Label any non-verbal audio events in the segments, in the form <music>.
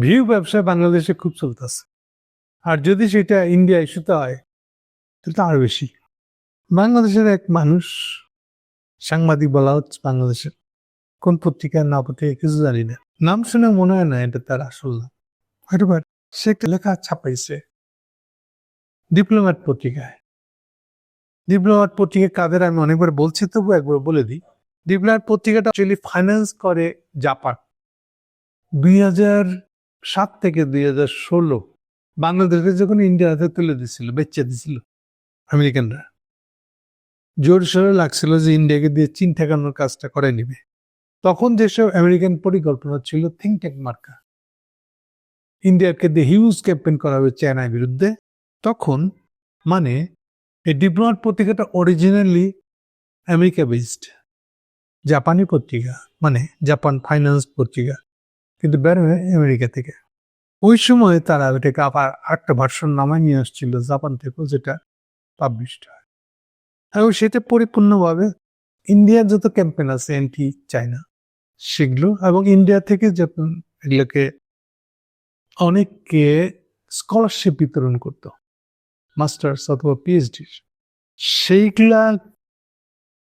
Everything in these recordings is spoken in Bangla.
ভিউ ব্যবসা বাংলাদেশে খুব চলতেছে। আর যদি সেটা ইন্ডিয়া ইস্যুতে হয়, তাহলে আরও বেশি। বাংলাদেশের এক মানুষ, সাংবাদিক বলা হচ্ছে বাংলাদেশের। কোন পত্রিকার না পত্রিকা কিছু জানি না। নাম শুনে মনে হয় না এটা তার আসল নাম। হয়তো। সে একটা লেখা ছাপাইছে। ডিপ্লোম্যাট পত্রিকায়। ডিপ্লোম্যাট পত্রিকা কাদের আমি অনেকবার বলছি তবু একবার বলে দিই। ডিপ্লোম্যাট পত্রিকাটা অ্যাকচুয়ালি ফাইন্যান্স করে জাপান দুই হাজার সাত থেকে দুই হাজার ষোলো বাংলাদেশকে যখন ইন্ডিয়াতে তুলে দিছিল বেচে দিছিল আমেরিকানরা। জোর সোরে লাগছিল যে ইন্ডিয়াকে দিয়ে চীন ঠেকানোর কাজটা করে নিবে। তখন যেসব আমেরিকান পরিকল্পনা ছিল থিঙ্ক ট্যাঙ্ক মার্কা। ইন্ডিয়াকে দিয়ে হিউজ ক্যাম্পেইন করা হবে চায়নার বিরুদ্ধে। তখন মানে এই ডিপ্লোমাট পত্রিকাটা অরিজিনালি আমেরিকা বেসড জাপানি পত্রিকা মানে জাপান ফাইন্যান্স পত্রিকা। কিন্তু বের হয়ে আমেরিকা থেকে। ওই সময় তারা ওটাকে আবার আরেকটা ভার্সন নামায় নিয়ে আসছিল, জাপান থেকেও যেটা পাবলিশড হয়। এবং সেটা পরিপূর্ণভাবে ইন্ডিয়ার যত ক্যাম্পেন আছে অ্যান্টি চায়না সেগুলো এবং ইন্ডিয়া থেকে যখন এগুলোকে অনেককে স্কলারশিপ বিতরণ করত মাস্টার্স অথবা পিএইচডি সেইগুলা,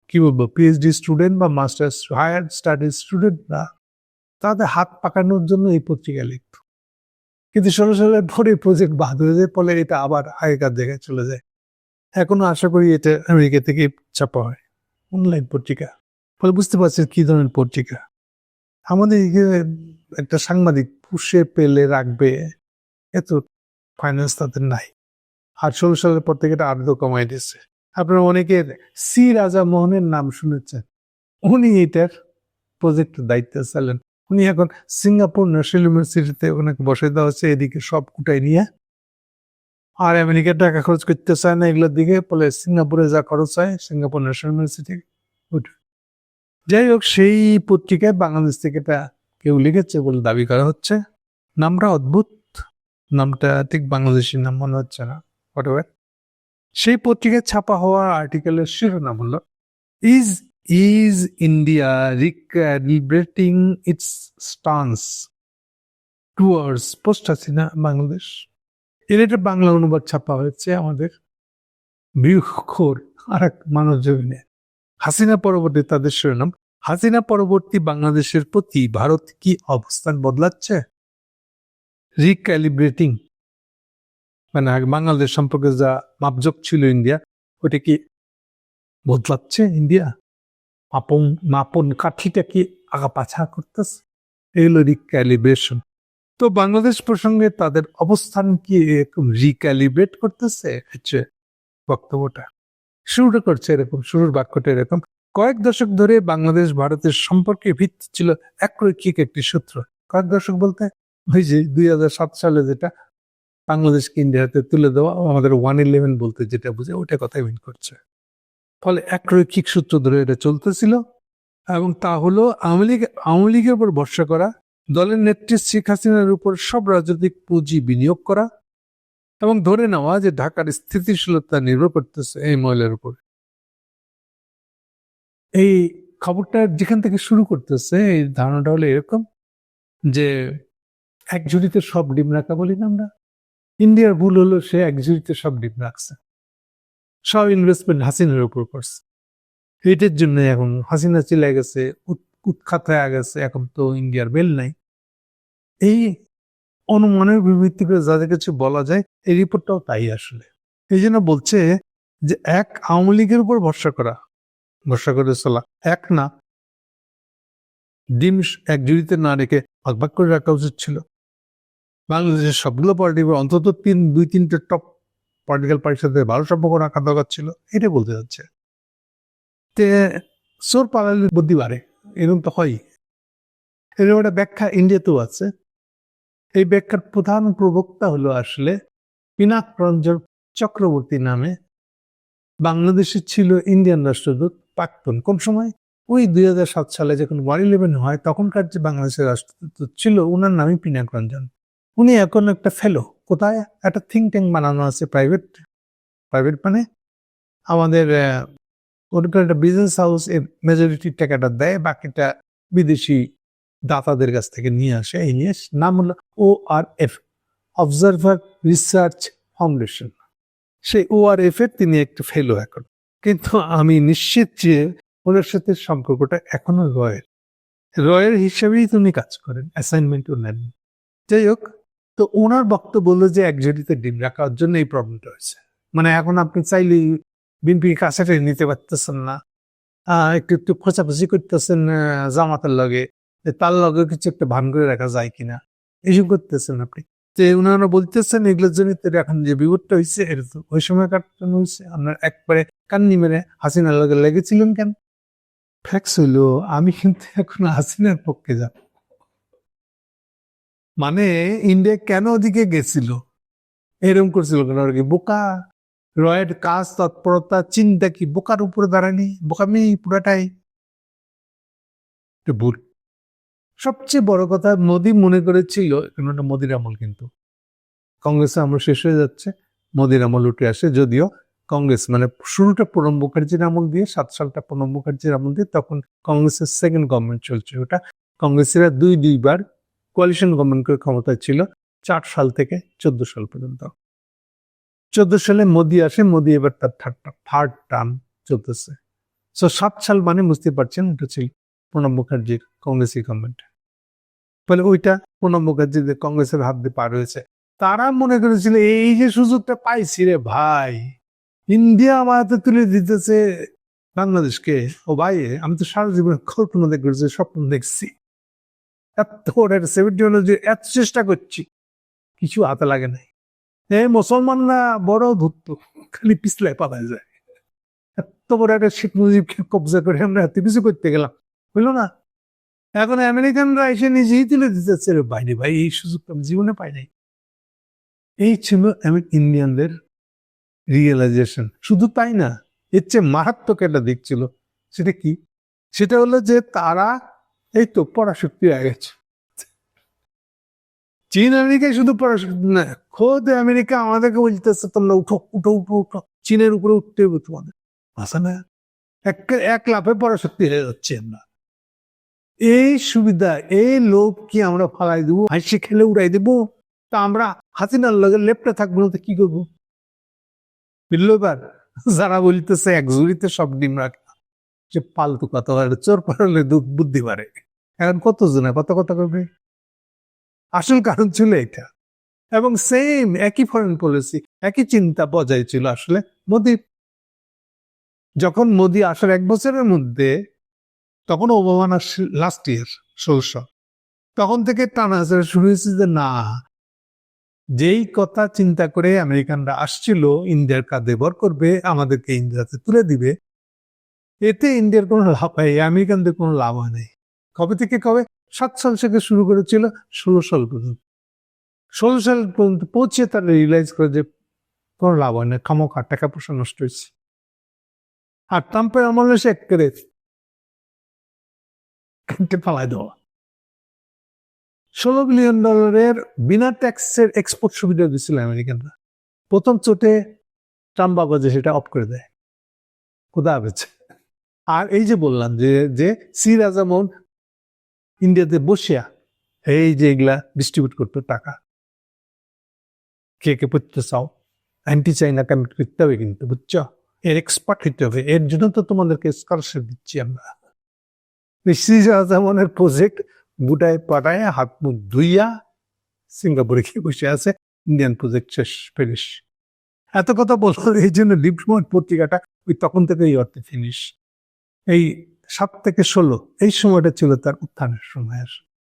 কি বলব পিএইচডি স্টুডেন্ট বা মাস্টার্স হায়ার স্টাডিজ স্টুডেন্টরা তাদের হাত পাকানোর জন্য এই পত্রিকা লিখত। কিন্তু ষোলো সালের পরে প্রজেক্ট বাদ হয়ে যায়, ফলে এটা আবার আগেকার জায়গায় চলে যায়। এখনও আশা করি এটা আমেরিকা থেকে ছাপা হয়। অনলাইন পত্রিকা। ফলে বুঝতে পারছেন কি ধরনের পত্রিকা। আমাদের একটা সাংবাদিক পুষে পেলে রাখবে, এত ফাইন্যান্স তাদের নাই। আর ষোলো সালের পর থেকে এটা আরও কমাই দিচ্ছে আপনারা অনেকের সি রাজা মোহনের নাম শুনেছেন। উনি এটার প্রজেক্টের দায়িত্বে ছিলেন। উনি এখন সিঙ্গাপুর ন্যাশনাল ইউনিভার্সিটিতে ওনাকে বসে দেওয়া হচ্ছে, এদিকে সব কুটাই নিয়ে। আর আমেরিকা টাকা খরচ করতে চায় না এগুলোর দিকে বলে সিঙ্গাপুরে যা খরচ হয়, সিঙ্গাপুর ন্যাশনাল ইউনিভার্সিটি যাই হোক, সেই পত্রিকায় বাংলাদেশ থেকে এটা কেউ লিখেছে বলে দাবি করা হচ্ছে। নামটা অদ্ভুত। নামটা ঠিক বাংলাদেশি নাম মনে হচ্ছে না হোয়াট সেই পত্রিকায় ছাপা হওয়া আর্টিকেলের শিরোনাম হলো is is India recalibrating its stance towards post Hasina Bangladesh এর একটা বাংলা অনুবাদ ছাপা হয়েছে আমাদের বৃক্ষর আর এক মানব জমিনে হাসিনা পরবর্তী তাদের শিরোনাম, হাসিনা পরবর্তী বাংলাদেশের প্রতি ভারত কি অবস্থান বদলাচ্ছে? রিক্যালিব্রেটিং মানে বাংলাদেশ সম্পর্কে যা মাপজোক ছিল ইন্ডিয়া, ওটা কি বদলাচ্ছে ইন্ডিয়া? মাপন মাপন কাঠিটা কি আগা পাছা করতেছে এগুলো রিক্যালিব্রেশন তো বাংলাদেশ প্রসঙ্গে তাদের অবস্থান কি এরকম রিক্যালিব্রেট করতেছে? হচ্ছে বক্তব্যটা। শুরুটা করছে এরকম, শুরুর বাক্যটা এরকম। কয়েক দশক ধরে বাংলাদেশ ভারতের সম্পর্কে ভিত্তি ছিল একরৈখিক একটি সূত্র। কয়েক দশক বলতে ওই যে দুই হাজার সাত সালে যেটা বাংলাদেশকে ইন্ডিয়াতে তুলে দেওয়া, আমাদের ওয়ান ইলেভেন বলতে যেটা বুঝে ওটা কথাই মিন করছে। ফলে একরৈখিক সূত্র ধরে এটা চলতেছিল এবং তা হলো আওয়ামী লীগ আওয়ামী লীগের উপর ভরসা করা, দলের নেত্রী শেখ হাসিনার উপর সব রাজনৈতিক পুঁজি বিনিয়োগ করা এবং ধরে নেওয়া যে ঢাকার স্থিতিশীলতা নির্ভর করতেছে এই মহিলার উপর। এই খবরটা যেখান থেকে শুরু করতেছে, এই ধারণাটা হলো এরকম যে এক ঝুড়িতে সব ডিম রাখা বলি না আমরা। ইন্ডিয়ার ভুল হলো সে এক ঝুড়িতে সব ডিম রাখছে। সব ইনভেস্টমেন্ট হাসিনার উপর করছে। এটার জন্য এখন হাসিনা চিলে গেছে উৎ- উৎখাত হয়ে গেছে, এখন তো ইন্ডিয়ার বেল নাই। এই অনুমানের ভিত্তি করে যাদের কিছু বলা যায়, এই রিপোর্টটাও তাই আসলে। এই জন্য বলছে যে এক আওয়ামী লীগের উপর ভরসা করা, ভরসা করে চলা, এক না। ডিম এক জুড়িতে না রেখে ভাগ ভাগ করে রাখা উচিত ছিল। বাংলাদেশের সবগুলো পার্টি অন্তত তিন, দুই, তিনটে টপ পলিটিক্যাল পার্টির সাথে ভালো সম্পর্ক রাখা দরকার ছিল এটা বলতে যাচ্ছে। তে চোর পালালে বুদ্ধি বাড়ে, এরকম তো হয় এরকম একটা ব্যাখ্যা ইন্ডিয়াতেও আছে। এই ব্যাখ্যার প্রধান প্রবক্তা হলো আসলে পিনাক রঞ্জন চক্রবর্তী নামে বাংলাদেশে ছিল ইন্ডিয়ান রাষ্ট্রদূত প্রাক্তন। কোন সময়? ওই দুই হাজার সাত সালে যখন ওয়ার ইলেভেন হয়, তখনকার যে বাংলাদেশের রাষ্ট্রদূত ছিল, ওনার নামই পিনাক রঞ্জন। উনি এখন একটা ফেলো। কোথায় একটা থিঙ্ক ট্যাঙ্ক বানানো আছে প্রাইভেট প্রাইভেট মানে আমাদের ওরকম একটা বিজনেস হাউস এর মেজরিটি টাকাটা দেয়, বাকিটা বিদেশি দাতাদের কাছ থেকে নিয়ে আসে, এই নিয়ে নাম হলো O R F Observer Research Foundation সেই ও আর এফ এর তিনি একটু ফেলো এখন। কিন্তু আমি নিশ্চিত যে ওনার সাথে সম্পর্কটা এখনও রয়ের। রয়ের হিসেবেই তিনি কাজ করেন অ্যাসাইনমেন্টও নেন। যাই হোক তো ওনার বক্তব্য হলো যে এক জড়িতে ডিম রাখার জন্য এই প্রবলেমটা হয়েছে। মানে এখন আপনি চাইলে বিনপি কাছেটা নিতে পারতেছেন না। একটু একটু খোঁচাখুচি করতেছেন জামাতের লগে। তার লগে কিছু একটা ভান করে রাখা যায় কিনা। এইসব করতেছেন আপনি। যে উনারা বলতেছেন, এগুলোর জন্য এখন যে বিপদটা হয়েছে এটা তো ওই সময় কাটানো হয়েছে আপনার একবারে কান্নি মেরে হাসিনার লগে লেগেছিলেন কেন? ফ্যাক্স হইল, আমি কিন্তু এখন হাসিনার পক্ষে যাব। মানে ইন্ডিয়া কেন ওদিকে গেছিল? এরকম করছিল কেন? আর কি বোকা? রয়ের কাজ তৎপরতা, চিন্তা কি বোকার উপরে দাঁড়ায়নি? বোকামি পুরাটাই। ভুল। সবচেয়ে বড় কথা, মোদি মনে করেছিল ওটা মোদির আমল কিন্তু। কংগ্রেসে আমল শেষ হয়ে যাচ্ছে, মোদির আমল উঠে আসে, যদিও কংগ্রেস মানে শুরুটা প্রণব মুখার্জির আমল দিয়ে, সাত সালটা প্রণব মুখার্জির আমল দিয়ে, তখন কংগ্রেসের সেকেন্ড গভর্নমেন্ট চলছে। ওটা কংগ্রেসেরা দুই, দুইবার কোয়ালিশন গভর্নমেন্ট ক্ষমতায় ছিল চার সাল থেকে চোদ্দ সাল পর্যন্ত। চোদ্দ সালে মোদি আসে, মোদি এবার তার থার্ড থার্ড টার্ম চলতেছে। সো সাত সাল মানে বুঝতে পারছেন, এটা ছিল প্রণব মুখার্জির কংগ্রেসি গভর্নমেন্ট ফলে ওইটা প্রণব মুখার্জি যে কংগ্রেসের হাত দিয়ে পার হয়েছে। তারা মনে করেছিল, এই যে সুযোগটা পাইছি রে ভাই, ইন্ডিয়া আমার হাতে তুলে দিতেছে বাংলাদেশকে। ও ভাই, আমি তো সারা জীবনে কল্পনা দেখেছি স্বপ্ন দেখছি। এত ওরা সেভেন্টি যে এত চেষ্টা করছি। কিছু হাতে লাগে নাই। এই মুসলমানরা বড় ধূর্ত খালি পিছলায় পাওয়া যায়। এত বড় একটা শেখ মুজিবকে কবজা করে আমরা এত কিছু করতে গেলাম। বুঝলো না? এখন আমেরিকানরা এসে নিজেই তুলে দিতেছে রে বাইরে ভাই, এই সুযোগটা আমি জীবনে পাই নাই। এই ছিল ইন্ডিয়ানদের রিয়েলাইজেশন শুধু তাই না, এর চেয়ে মারাত্মক একটা দিক ছিল, সেটা কি? সেটা হলো যে তারা এই তো পরাশক্তি হয়ে গেছে। চীন আমেরিকায় শুধু পরাশক্তি না, খোদ আমেরিকা আমাদেরকে বলতেছে, তোমরা উঠো উঠো উঠো উঠো। চীনের উপরে উঠতে হবে তোমাদের। ভাষা না, এক এক লাফে পরাশক্তি হয়ে যাচ্ছে আমরা। এই সুবিধা, এই লোভ কি আমরা ফালাই দেবো? হাসি খেলে উড়াই দেবো? তা আমরা হাসিনার লগে লেপটে থাকব না তো কি করব? বুঝলো এবার, যারা বলতেছে, এক জুড়িতে সব ডিম রাখে। যে পালতু কথা বলে চোর পারলে দুঃখ বুদ্ধি বাড়ে। এখন কতজনে কত কথা করবে আসল কারণ ছিল এটা এবং সেম একই ফরেন পলিসি একই চিন্তা বজায় ছিল আসলে মোদি। যখন মোদি আসার এক বছরের মধ্যে, তখন ওবামা লাস্ট ইয়ার ষোলশো। তখন থেকে টানা হাজারা শুরু হয়েছে যে না, যেই কথা চিন্তা করে আমেরিকানরা আসছিল, ইন্ডিয়ার কাঁধে ভর করবে, আমাদেরকে ইন্ডিয়াতে তুলে দিবে এতে ইন্ডিয়ার কোনো লাভ হয় আমেরিকানদের কোনো লাভ হয় নাই কবে থেকে কবে? সাত সাল থেকে শুরু করেছিল ষোলো সাল পর্যন্ত। ষোলো সাল পর্যন্ত পৌঁছে তারা রিয়েলাইজ করে যে কোনো লাভ হয় না, খামোখা, টাকা পয়সা নষ্ট হয়েছে। আর ট্রাম্পের আমলে সে একেবারে ফালাই দেওয়া। ষোলো বিলিয়ন ডলারের বিনা ট্যাক্সের এক্সপোর্ট সুবিধা দিচ্ছিল আমেরিকানরা। প্রথম চোটে ট্রাম্প বাবাজে সেটা অফ করে দেয়। কোথা পেয়েছে আর এই যে বললাম যে যে সি রাজামন ইন্ডিয়াতে বসিয়া এই যে এগুলা ডিস্ট্রিবিউট করতো টাকা। কে কে পড়তে চাও? অ্যান্টি চাইনা কমিট করতে হবে কিন্তু, বুঝছ? এর এক্সপার্ট হইতে হবে। এর জন্য তো তোমাদেরকে স্কলারশিপ দিচ্ছি আমরা। সি রাজামনের প্রজেক্ট বুটায় পাঠায়, হাত মুখ ধুইয়া সিঙ্গাপুরে গিয়ে বসে আছে ইন্ডিয়ান প্রজেক্ট শেষ ফিনিশ এত কথা বলল এই জন্য লিপমোট পত্রিকাটা ওই তখন থেকে এই অর্থে ফিনিশ এই সাত থেকে ষোলো এই সময়টা ছিল তার উত্থানের সময় আসলে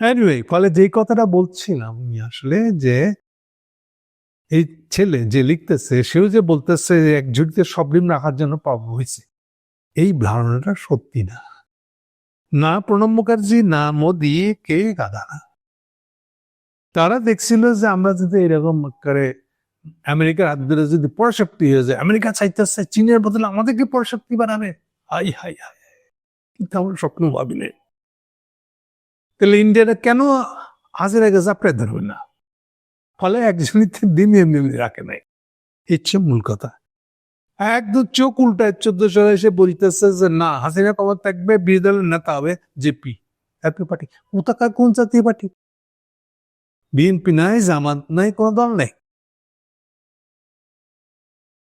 Anyway, ফলে যেই কথাটা বলছিলাম আমি আসলে যে এই ছেলে যে লিখতেছে সেও যে বলতেছে এক ঝুড়িতে সব ডিম রাখার জন্য পাবো হয়েছে এই ধারণাটা সত্যি না। না প্রণব মুখার্জি না মোদি কে গাদা না। তারা দেখছিল যে আমরা যদি এরকম করে আমেরিকার হাত ধরে যদি পরাশক্তি হয়ে যায় আমেরিকা চাইতেছে চীনের বদলে আমাদেরকে পরাশক্তি বানাবে। হাই হাই হাই কিন্তু আমরা স্বপ্ন ভাবি নেই। তাহলে ইন্ডিয়াটা কেন হাজির আগে জাপড়ে ধরবে না? ফলে একজনিতে দিন এমনি এমনি রাখে নাই। ইচ্ছে মূল কথা। একদম চোখ উল্টায় চোদ্দ সালে এসে বলতেছে যে, না হাসিনা কমার থাকবে, বিরোধী দলের নেতা হবে, জেপি জাতীয় পার্টি। পতাকা কোন জাতীয় পার্টি? বিএনপি নাই, জামাত নাই, কোন দল নেই।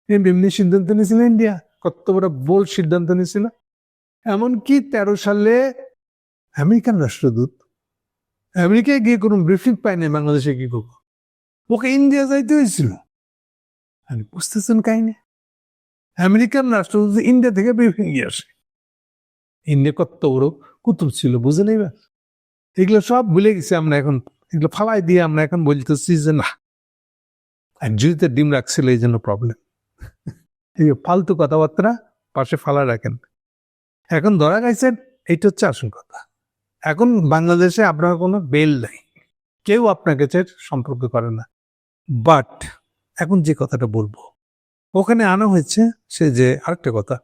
এমনি সিদ্ধান্ত নিয়েছিল ইন্ডিয়া। কত বড় বোল সিদ্ধান্ত নিয়েছিল এমনকি তেরো সালে আমেরিকান রাষ্ট্রদূত, আমেরিকায় গিয়ে কোনো ব্রিফিং পায়নি বাংলাদেশে কি করব? ওকে ইন্ডিয়া যাইতে হয়েছিল। আমি বুঝতেছেন কাহিনী? আমেরিকান রাষ্ট্রদূত ইন্ডিয়া থেকে ব্রিফিং গিয়ে আসে। ইন্ডিয়া কত বড় কুতুব ছিল, বুঝে নেই এগুলো সব ভুলে গেছি আমরা এখন। এগুলো ফালাই দিয়ে আমরা এখন বলতেছি যে না এক জুড়িতে ডিম রাখছিল এই জন্য প্রবলেম এই ফালতু কথাবার্তা পাশে ফালা রাখেন। এখন ধরা গেছে এইটা হচ্ছে আসল কথা। এখন বাংলাদেশে আপনার কোনো বেল নাই। কেউ আপনার কাছে সম্পর্ক করে না। বাট এখন যে কথাটা বলব, ওখানে আনা হয়েছে সে যে আরেকটা কথা।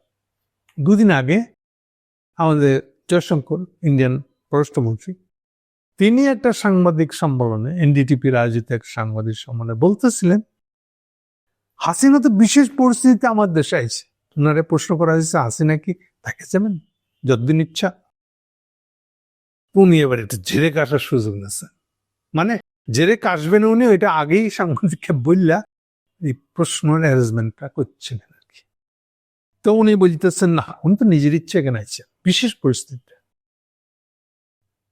দুদিন আগে আমাদের জয়শঙ্কর ইন্ডিয়ান পররাষ্ট্রমন্ত্রী, তিনি একটা সাংবাদিক সম্মেলনে, এনডিটিপির আয়োজিত এক সাংবাদিক সম্মেলনে বলতেছিলেন হাসিনা তো বিশেষ পরিস্থিতিতে আমার দেশে আইছে। ওনারে প্রশ্ন করা হয়েছে, হাসিনা কি তাকে যাবেন যতদিন ইচ্ছা। উনি এবার একটু জেরে কাটার সুযোগ নিয়েছেন মানে জেরে কাশবেন উনি ওইটা আগেই সাংবাদিককে বললা, এই প্রশ্নের অ্যারেঞ্জমেন্টটা করছিলেন আর কি। তো উনি বলতেছেন, না, উনি তো নিজের ইচ্ছে এখানে আইছেন বিশেষ পরিস্থিতিতে।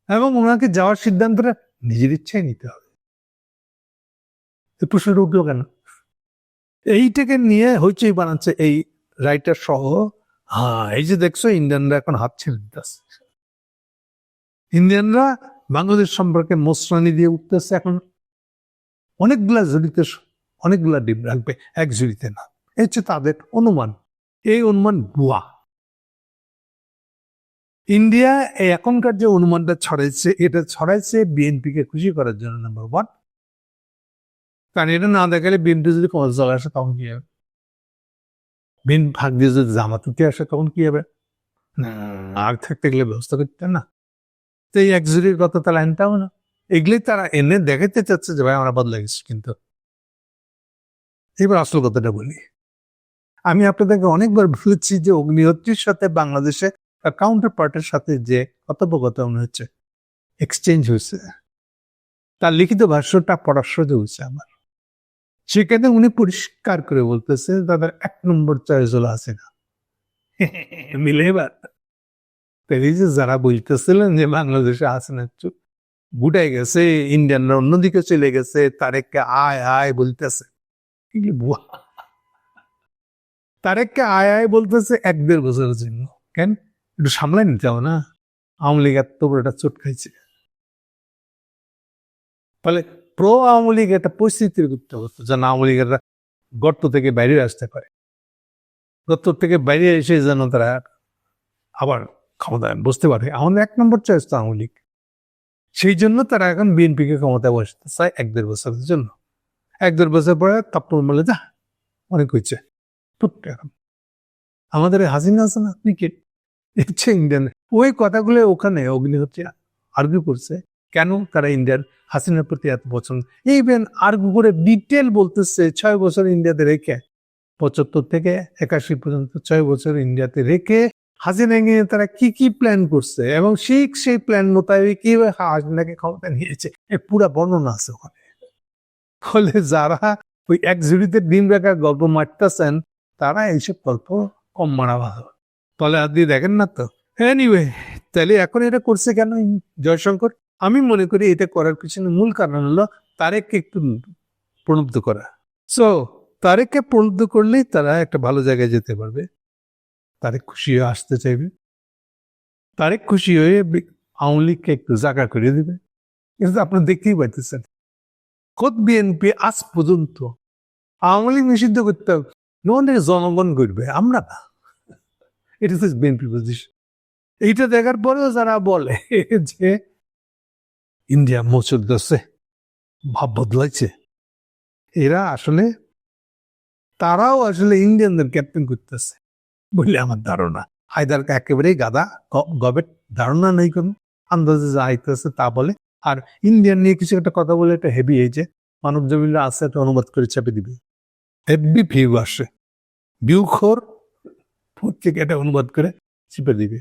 এবং ওনাকে যাওয়ার সিদ্ধান্তটা নিজের ইচ্ছায় নিতে হবে। প্রশ্নটা উঠল কেন? এইটাকে নিয়ে হইচই বানাচ্ছে এই রাইটার সহ। হ্যাঁ এই যে দেখছ, ইন্ডিয়ানরা এখন হাত ছেড়ে দিতেছে। ইন্ডিয়ানরা বাংলাদেশ সম্পর্কে মোসরানি দিয়ে উঠতেছে। এখন অনেকগুলা জড়িতে অনেকগুলা ডিম রাখবে, এক জড়িতে না। এই হচ্ছে তাদের অনুমান। এই অনুমান ভুয়া। ইন্ডিয়া এখনকার যে অনুমানটা ছড়াইছে, এটা ছড়াইছে বিএনপিকে খুশি করার জন্য নাম্বার ওয়ান না দেখালে যদি আসে তখন কি হবে? বিন দিয়ে যদি আসে তখন কি হবে? থাকতে গেলে ব্যবস্থা করতে না। তো এই একজুরির কথা আনতাম না। এগুলোই তারা এনে চাচ্ছে যে, ভাই, আমরা বদলে গেছি কিন্তু। এবার আসল কথাটা বলি। আমি আপনাদেরকে অনেকবার বলেছি যে, অগ্নিহত্রীর সাথে বাংলাদেশে কাউন্টার পার্টের সাথে যে কথোপকথন হচ্ছে এক্সচেঞ্জ হয়েছে, তার লিখিত ভাষ্যটা পড়ার সুযোগ হয়েছে আমার। সেখানে উনি পরিষ্কার করে বলতেছে তাদের এক নম্বর চয়েস হলো আছে না <laughs> মিলে এবার। এই যে যারা বলতেছিলেন যে বাংলাদেশে আছে না চুপ গুটাই গেছে ইন্ডিয়ানরা অন্যদিকে চলে গেছে তারেককে আয় আয় বলতেছে। তারেককে আয় আয় বলতেছে এক দেড় বছরের জন্য। কেন? একটু সামলাই নিতে হবে না? আওয়ামী লীগ এত বড় একটা চোট খাইছে। ফলে প্রো আওয়ামী লীগ একটা পরিস্থিতির করতে হতো যেন আওয়ামী লীগেরা গর্ত থেকে বাইরে আসতে পারে। গর্ত থেকে বাইরে এসে যেন তারা আবার ক্ষমতায় বসতে পারে? আমাদের এক নম্বর চয়েস তো আওয়ামী লীগ। সেই জন্য তারা এখন বিএনপিকে ক্ষমতায় বসতে চায় এক দেড় বছরের জন্য। এক দেড় বছর পরে তারপর বলে, যা, অনেক হয়েছে। এখন। আমাদের হাসিনা আছে না? ক্রিকেট ইচ্ছে ইন্ডিয়ান, ওই কথাগুলো ওখানে অগ্নিহত্রী আর্গু করছে। কেন তারা ইন্ডিয়ার হাসিনার প্রতি এত পছন্দ? ইভেন আর করে ডিটেল বলতেছে, ছয় বছর ইন্ডিয়াতে রেখে। পঁচাত্তর থেকে একাশি পর্যন্ত ছয় বছর ইন্ডিয়াতে রেখে হাসিনা নিয়ে তারা কি কি প্ল্যান করছে? এবং সেই সেই প্ল্যান মোতাবেক কীভাবে হাসিনাকে ক্ষমতা নিয়েছে? এ পুরা বর্ণনা আছে ওখানে। ফলে যারা ওই এক ঝুড়িতে ডিম রাখার গল্প মারতেছেন, তারা এইসব গল্প কম মারা ভালো। হাত দিয়ে দেখেন না তো? এনিওয়ে তাহলে এখন এটা করছে কেন জয়শঙ্কর? আমি মনে করি এটা করার পিছনে মূল কারণ হলো তারেককে একটু প্রণুব্ধ করা। সো তারেককে প্রণুব্ধ করলেই তারা একটা ভালো জায়গায় যেতে পারবে। তারেক খুশি হয়ে আসতে চাইবে। তারেক খুশি হয়ে আওয়ামী লীগকে একটু জাগা করে দিবে। কিন্তু আপনার দেখতেই পাইতেছেন, খোদ বিএনপি আজ পর্যন্ত আওয়ামী লীগ নিষিদ্ধ করতে হবে জনগণ করবে আমরা না। এটা হচ্ছে বিএনপি পজিশন এইটা দেখার পরেও যারা বলে যে ইন্ডিয়া মোচর দশে ভাব বদলাইছে। এরা আসলে, তারাও আসলে ইন্ডিয়ানদের ক্যাপ্টেন করতেছে, বলে আমার ধারণা। হায়দার একেবারেই গাদা গবেট ধারণা নেই কোনো, আন্দাজে যা আইতেছে তা বলে। আর ইন্ডিয়ান নিয়ে কিছু একটা কথা বলে এটা হেভি এই যে, মানব জমিনরা আছে একটা অনুবাদ করে চাপে দিবে। হেভি ভিউ আসে। ভিউ খোর পত্রিকা এটা অনুবাদ করে চেপে দিবে।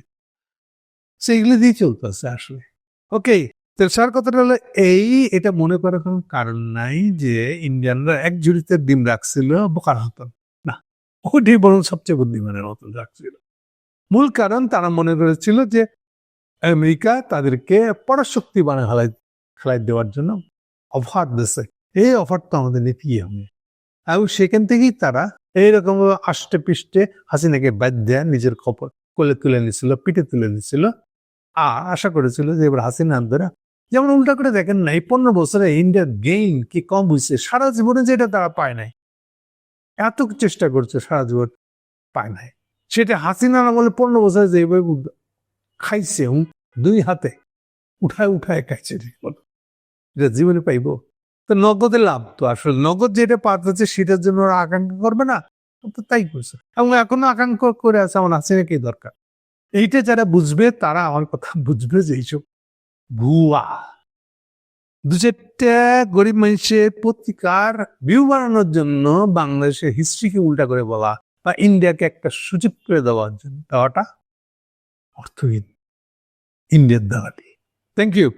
সেইগুলো দিয়ে চলতেছে আসলে। ওকে তেসার কথাটা হলো, এই এটা মনে করার কোনো কারণ নাই যে ইন্ডিয়ানরা এক জুড়িতে ডিম রাখছিল, বোকার হতন না ওটি বরং সবচেয়ে বুদ্ধিমানের মতন রাখছিল। মূল কারণ তারা মনে করেছিল যে আমেরিকা তাদেরকে পরাশক্তি বানায় খেলাই খেলাই দেওয়ার জন্য অফার দিছে এই অফার তো আমাদের নিতেই হবে। এবং সেখান থেকেই তারা এইরকম আষ্টে পিষ্টে হাসিনাকে বাদ দেয়া, নিজের খবর কোলে তুলে নিছিল পিঠে তুলে নিছিল আর আশা করেছিল যে এবার হাসিনা আন্দোলন যেমন উল্টা করে দেখেন না, এই পনেরো বছরে ইন্ডিয়ার গেইন কি কম হয়েছে সারা জীবনে যেটা তারা পায় নাই। এত চেষ্টা করছে, সারা জীবন পায় নাই। সেটা হাসিনা না বলে পনেরো বছরে যেভাবে খাইছে দুই হাতে উঠায় উঠায় খাইছে। এটা জীবনে পাইবো। তো নগদে লাভ তো আসলে, নগদ যেটা পাঠাচ্ছে সেটার জন্য ওরা আকাঙ্ক্ষা করবে না তো তাই করছে। এবং এখনও আকাঙ্ক্ষা করে আছে, আমার হাসিনা কি দরকার। এইটা যারা বুঝবে, তারা আমার কথা বুঝবে যে এইসব ভুয়া। দু চারটা গরিব মানুষের পত্রিকার ভিউ বাড়ানোর জন্য বাংলাদেশের হিস্ট্রিকে উল্টা করে বলা বা ইন্ডিয়াকে একটা সুযোগ করে দেওয়ার জন্য দেওয়াটা অর্থহীন। ইন্ডিয়ার দেওয়াটি। Thank you